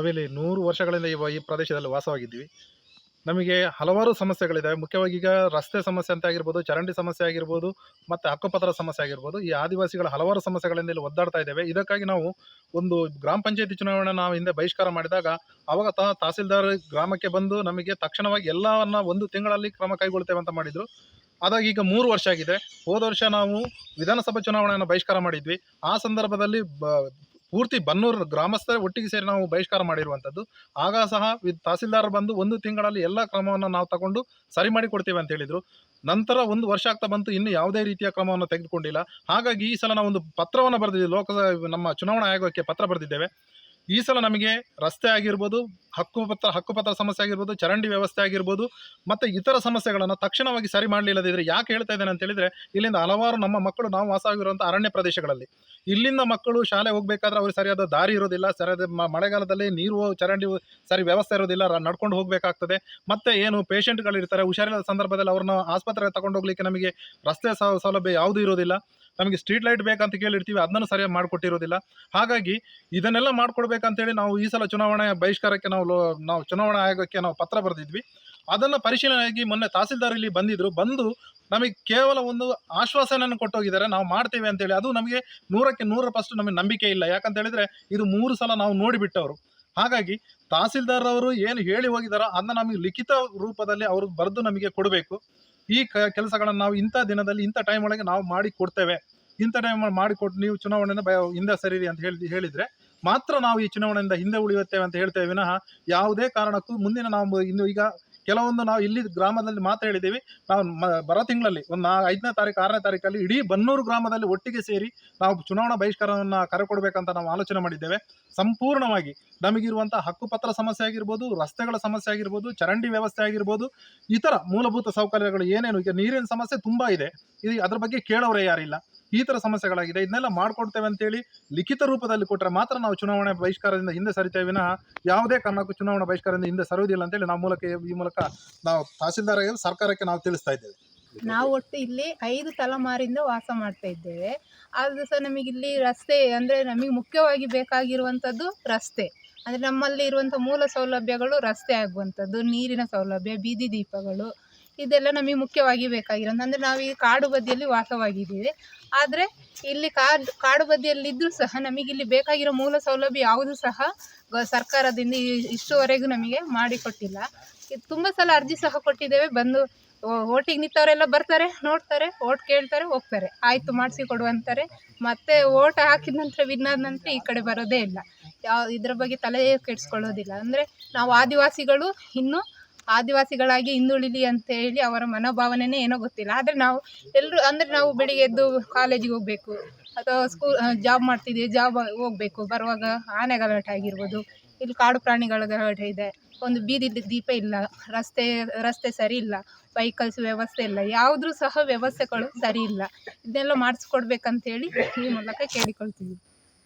ನಾವಿಲ್ಲಿ ನೂರು ವರ್ಷಗಳಿಂದ ಇವ ಈ ಪ್ರದೇಶದಲ್ಲಿ ವಾಸವಾಗಿದ್ದೀವಿ. ನಮಗೆ ಹಲವಾರು ಸಮಸ್ಯೆಗಳಿದ್ದಾವೆ ಮುಖ್ಯವಾಗಿ ಈಗ ರಸ್ತೆ ಸಮಸ್ಯೆ ಅಂತ ಆಗಿರ್ಬೋದು, ಚರಂಡಿ ಸಮಸ್ಯೆ ಆಗಿರ್ಬೋದು, ಮತ್ತು ಹಕ್ಕುಪತ್ರ ಸಮಸ್ಯೆ ಆಗಿರ್ಬೋದು, ಈ ಆದಿವಾಸಿಗಳ ಹಲವಾರು ಸಮಸ್ಯೆಗಳಿಂದ ಇಲ್ಲಿ ಒದ್ದಾಡ್ತಾ ಇದ್ದೇವೆ. ಇದಕ್ಕಾಗಿ ನಾವು ಒಂದು ಗ್ರಾಮ ಪಂಚಾಯತಿ ಚುನಾವಣೆ ನಾವು ಹಿಂದೆ ಬಹಿಷ್ಕಾರ ಮಾಡಿದಾಗ, ಅವಾಗ ತ, ತಹಸೀಲ್ದಾರ್ ಗ್ರಾಮಕ್ಕೆ ಬಂದು ನಮಗೆ ತಕ್ಷಣವಾಗಿ ಎಲ್ಲವನ್ನ ಒಂದು ತಿಂಗಳಲ್ಲಿ ಕ್ರಮ ಕೈಗೊಳ್ತೇವೆ ಅಂತ ಮಾಡಿದರು. ಅದಾಗಿ ಈಗ ಮೂರು ವರ್ಷ ಆಗಿದೆ. ಹೋದ ವರ್ಷ ನಾವು ವಿಧಾನಸಭಾ ಚುನಾವಣೆಯನ್ನು ಬಹಿಷ್ಕಾರ ಮಾಡಿದ್ವಿ. ಆ ಸಂದರ್ಭದಲ್ಲಿ ಬ ಪೂರ್ತಿ ಬನ್ನೂರು ಗ್ರಾಮಸ್ಥರ ಒಟ್ಟಿಗೆ ಸೇರಿ ನಾವು ಬಹಿಷ್ಕಾರ ಮಾಡಿರುವಂಥದ್ದು. ಆಗ ಸಹ ವಿ ತಹಸೀಲ್ದಾರ್ ಬಂದು ಒಂದು ತಿಂಗಳಲ್ಲಿ ಎಲ್ಲ ಕ್ರಮವನ್ನು ನಾವು ತಗೊಂಡು ಸರಿ ಮಾಡಿ ಕೊಡ್ತೇವೆ ಅಂತ ಹೇಳಿದರು. ನಂತರ ಒಂದು ವರ್ಷ ಆಗ್ತಾ ಬಂತು, ಇನ್ನು ಯಾವುದೇ ರೀತಿಯ ಕ್ರಮವನ್ನು ತೆಗೆದುಕೊಂಡಿಲ್ಲ. ಹಾಗಾಗಿ ಈ ಸಲ ನಾವು ಒಂದು ಪತ್ರವನ್ನು ಬರೆದಿದ್ದೀವಿ ಲೋಕಸಭೆ ನಮ್ಮ ಚುನಾವಣಾ ಆಯೋಗಕ್ಕೆ ಪತ್ರ ಬರೆದಿದ್ದೇವೆ. ಈ ಸಲ ನಮಗೆ ರಸ್ತೆ ಆಗಿರ್ಬೋದು ಹಕ್ಕುಪತ್ರ ಹಕ್ಕುಪತ್ರ ಸಮಸ್ಯೆ ಆಗಿರ್ಬೋದು, ಚರಂಡಿ ವ್ಯವಸ್ಥೆ ಆಗಿರ್ಬೋದು, ಮತ್ತು ಇತರ ಸಮಸ್ಯೆಗಳನ್ನು ತಕ್ಷಣವಾಗಿ ಸರಿ ಮಾಡಲಿಲ್ಲದಿದ್ದರೆ ಯಾಕೆ ಹೇಳ್ತಾ ಇದ್ದೇನೆ ಅಂತ ಹೇಳಿದರೆ, ಇಲ್ಲಿಂದ ಹಲವಾರು ನಮ್ಮ ಮಕ್ಕಳು ನಾವು ವಾಸ ಆಗಿರುವಂಥ ಅರಣ್ಯ ಪ್ರದೇಶಗಳಲ್ಲಿ. ಇಲ್ಲಿಂದ ಮಕ್ಕಳು ಶಾಲೆ ಹೋಗಬೇಕಾದ್ರೆ ಅವ್ರಿಗೆ ಸರಿಯಾದ ದಾರಿ ಇರೋದಿಲ್ಲ, ಸರಿಯಾದ ಮಳೆಗಾಲದಲ್ಲಿ ನೀರು, ಚರಂಡಿ ಸರಿ ವ್ಯವಸ್ಥೆ ಇರೋದಿಲ್ಲ ನಡ್ಕೊಂಡು ಹೋಗಬೇಕಾಗ್ತದೆ. ಮತ್ತೆ ಏನು ಪೇಷೆಂಟ್ಗಳಿರ್ತಾರೆ ಹುಷಾರಿಲ್ಲದ ಸಂದರ್ಭದಲ್ಲಿ ಅವ್ರನ್ನ ಆಸ್ಪತ್ರೆಗೆ ತಗೊಂಡು ಹೋಗ್ಲಿಕ್ಕೆ ನಮಗೆ ರಸ್ತೆ ಸೌಲಭ್ಯ ಯಾವುದೂ ಇರೋದಿಲ್ಲ. ನಮಗೆ ಸ್ಟ್ರೀಟ್ ಲೈಟ್ ಬೇಕಂತ ಕೇಳಿರ್ತೀವಿ, ಅದನ್ನು ಸರಿಯಾಗಿ ಮಾಡಿಕೊಟ್ಟಿರೋದಿಲ್ಲ. ಹಾಗಾಗಿ ಇದನ್ನೆಲ್ಲ ಮಾಡ್ಕೊಡ್ಬೇಕಂತೇಳಿ ನಾವು ಈ ಸಲ ಚುನಾವಣೆ ಬಹಿಷ್ಕಾರಕ್ಕೆ ನಾವು ನಾವು ಚುನಾವಣಾ ಆಯೋಗಕ್ಕೆ ನಾವು ಪತ್ರ ಬರೆದಿದ್ವಿ. ಅದನ್ನು ಪರಿಶೀಲನೆಯಾಗಿ ಮೊನ್ನೆ ತಹಸೀಲ್ದಾರ್ ಇಲ್ಲಿ ಬಂದಿದ್ರು. ಬಂದು ನಮಗೆ ಕೇವಲ ಒಂದು ಆಶ್ವಾಸನೆಯನ್ನು ಕೊಟ್ಟೋಗಿದ್ದಾರೆ. ನಾವು ಮಾಡ್ತೇವೆ ಅಂತೇಳಿ. ಅದು ನಮಗೆ ನೂರಕ್ಕೆ ನೂರ ಪರ್ಸೆಂಟ್ ನಮಗೆ ನಂಬಿಕೆ ಇಲ್ಲ. ಯಾಕಂತ ಹೇಳಿದ್ರೆ ಇದು ಮೂರು ಸಲ ನಾವು ನೋಡಿಬಿಟ್ಟವರು. ಹಾಗಾಗಿ ತಹಸೀಲ್ದಾರ್ ಅವರು ಏನು ಹೇಳಿ ಹೋಗಿದಾರೋ ಅದನ್ನ ನಮಗೆ ಲಿಖಿತ ರೂಪದಲ್ಲಿ ಅವರು ಬರೆದು ನಮಗೆ ಕೊಡಬೇಕು. ಈ ಕೆಲಸಗಳನ್ನು ನಾವು ಇಂಥ ದಿನದಲ್ಲಿ, ಇಂಥ ಟೈಮ್ ಒಳಗೆ ನಾವು ಮಾಡಿ ಕೊಡ್ತೇವೆ. ಇಂಥ ಟೈಮ್ ಮಾಡಿಕೊಟ್ಟು ನೀವು ಚುನಾವಣೆಯಿಂದ ಭಯ ಹಿಂದೆ ಸರಿರಿ ಅಂತ ಹೇಳಿ, ಹೇಳಿದರೆ ಮಾತ್ರ ನಾವು ಈ ಚುನಾವಣೆಯಿಂದ ಹಿಂದೆ ಉಳಿಯುತ್ತೇವೆ ಅಂತ ಹೇಳ್ತೇವೆ ವಿನಃ ಯಾವುದೇ ಕಾರಣಕ್ಕೂ ಮುಂದಿನ ನಾವು ಇನ್ನು ಈಗ ಕೆಲವೊಂದು ನಾವು ಇಲ್ಲಿ ಗ್ರಾಮದಲ್ಲಿ ಮಾತ್ರ ಹೇಳಿದ್ದೀವಿ. ನಾವು ಬರೋ ತಿಂಗಳಲ್ಲಿ ಒಂದು ನಾ, ಐದನೇ ತಾರೀಕು, ಆರನೇ ತಾರೀಕಲ್ಲಿ ಇಡೀ ಬನ್ನೂರು ಗ್ರಾಮದಲ್ಲಿ ಒಟ್ಟಿಗೆ ಸೇರಿ ನಾವು ಚುನಾವಣಾ ಬಹಿಷ್ಕಾರವನ್ನು ಕರೆ ಕೊಡಬೇಕಂತ ನಾವು ಆಲೋಚನೆ ಮಾಡಿದ್ದೇವೆ. ಸಂಪೂರ್ಣವಾಗಿ ನಮಗಿರುವಂಥ ಹಕ್ಕುಪತ್ರ ಸಮಸ್ಯೆ ಆಗಿರ್ಬೋದು, ರಸ್ತೆಗಳ ಸಮಸ್ಯೆ ಆಗಿರ್ಬೋದು, ಚರಂಡಿ ವ್ಯವಸ್ಥೆ ಆಗಿರ್ಬೋದು, ಇತರ ಮೂಲಭೂತ ಸೌಕರ್ಯಗಳು ಏನೇನು, ಈಗ ನೀರಿನ ಸಮಸ್ಯೆ ತುಂಬ ಇದೆ. ಇದು ಅದ್ರ ಬಗ್ಗೆ ಕೇಳೋರೇ ಯಾರಿಲ್ಲ. ಈ ಥರ ಸಮಸ್ಯೆಗಳಾಗಿದೆ. ಇದನ್ನೆಲ್ಲ ಮಾಡ್ಕೊಡ್ತೇವೆ ಅಂತೇಳಿ ಲಿಖಿತ ರೂಪದಲ್ಲಿ ಕೊಟ್ಟರೆ ಮಾತ್ರ ನಾವು ಚುನಾವಣೆ ಬಹಿಷ್ಕಾರದಿಂದ ಹಿಂದೆ ಸರಿತೇವೆ ವಿನಃ ಯಾವುದೇ ಕಾರಣಕ್ಕೂ ಚುನಾವಣಾ ಬಹಿಷ್ಕಾರದಿಂದ ಹಿಂದೆ ಸರುವುದಿಲ್ಲ ಅಂತೇಳಿ ನಾವು ಮೂಲಕ ಈ ಮೂಲಕ ನಾವು ತಹಸೀಲ್ದಾರ್ ಸರ್ಕಾರಕ್ಕೆ ನಾವು ತಿಳಿಸ್ತಾ ಇದ್ದೇವೆ. ನಾವು ಒಟ್ಟು ಇಲ್ಲಿ ಐದು ತಲೆಮಾರಿಂದ ವಾಸ ಮಾಡ್ತಾ ಇದ್ದೇವೆ. ಆದರೂ ಸಹ ನಮಗೆ ಇಲ್ಲಿ ರಸ್ತೆ ಅಂದರೆ ನಮಗೆ ಮುಖ್ಯವಾಗಿ ಬೇಕಾಗಿರುವಂಥದ್ದು ರಸ್ತೆ. ಅಂದರೆ ನಮ್ಮಲ್ಲಿ ಇರುವಂಥ ಮೂಲ ಸೌಲಭ್ಯಗಳು ರಸ್ತೆ ಆಗುವಂಥದ್ದು, ನೀರಿನ ಸೌಲಭ್ಯ, ಬೀದಿ ದೀಪಗಳು ಇದೆಲ್ಲ ನಮಗೆ ಮುಖ್ಯವಾಗಿ ಬೇಕಾಗಿರೋದು. ಅಂದರೆ ನಾವು ಈ ಕಾಡು ಬದಿಯಲ್ಲಿ ವಾಸವಾಗಿದ್ದೀವಿ. ಆದರೆ ಇಲ್ಲಿ ಕಾಡು ಕಾಡು ಬದಿಯಲ್ಲಿದ್ದರೂ ಸಹ ಇಲ್ಲಿ ಬೇಕಾಗಿರೋ ಮೂಲ ಸೌಲಭ್ಯ ಯಾವುದೂ ಸಹ ಸರ್ಕಾರದಿಂದ ಇಷ್ಟುವರೆಗೂ ನಮಗೆ ಮಾಡಿಕೊಟ್ಟಿಲ್ಲ. ತುಂಬ ಸಲ ಅರ್ಜಿ ಸಹ ಕೊಟ್ಟಿದ್ದೇವೆ. ಬಂದು ಓಟಿಗೆ ನಿಂತವರೆಲ್ಲ ಬರ್ತಾರೆ, ನೋಡ್ತಾರೆ, ಓಟ್ ಕೇಳ್ತಾರೆ, ಹೋಗ್ತಾರೆ. ಆಯಿತು, ಮಾಡಿಸಿ ಕೊಡು ಅಂತಾರೆ. ಮತ್ತೆ ಓಟ್ ಹಾಕಿದ ನಂತರ ವಿನ್ ಆದ ನಂತರ ಈ ಕಡೆ ಬರೋದೇ ಇಲ್ಲ. ಯಾವ, ಇದ್ರ ಬಗ್ಗೆ ತಲೆ ಕೆಡಿಸ್ಕೊಳ್ಳೋದಿಲ್ಲ. ಅಂದರೆ ನಾವು ಆದಿವಾಸಿಗಳು, ಇನ್ನೂ ಆದಿವಾಸಿಗಳಾಗಿ ಹಿಂದುಳಿಲಿ ಅಂತ ಹೇಳಿ ಅವರ ಮನೋಭಾವನೆನೇ ಏನೋ ಗೊತ್ತಿಲ್ಲ. ಆದರೆ ನಾವು ಎಲ್ಲರೂ ಅಂದರೆ ನಾವು ಬೆಳಿಗ್ಗೆ ಎದ್ದು ಕಾಲೇಜಿಗೆ ಹೋಗಬೇಕು. ಅಥವಾ ಸ್ಕೂಲ್ ಜಾಬ್ ಮಾಡ್ತಿದ್ದೀವಿ ಜಾಬ್ ಹೋಗಬೇಕು. ಬರುವಾಗ ಆನೆ ಗಲಾಟೆ ಆಗಿರ್ಬೋದು, ಇಲ್ಲಿ ಕಾಡು ಪ್ರಾಣಿಗಳ ಗಲಾಟೆ ಇದೆ. ಒಂದು ಬೀದಿ ದೀಪ ಇಲ್ಲ, ರಸ್ತೆ ರಸ್ತೆ ಸರಿ ಇಲ್ಲ ವೆಹಿಕಲ್ಸ್ ವ್ಯವಸ್ಥೆ ಇಲ್ಲ, ಯಾವುದ್ರೂ ಸಹ ವ್ಯವಸ್ಥೆಗಳು ಸರಿ ಇಲ್ಲ. ಇದನ್ನೆಲ್ಲ ಮಾಡಿಸ್ಕೊಡ್ಬೇಕಂತೇಳಿ ಈ ಮೂಲಕ ಕೇಳಿಕೊಳ್ತೀವಿ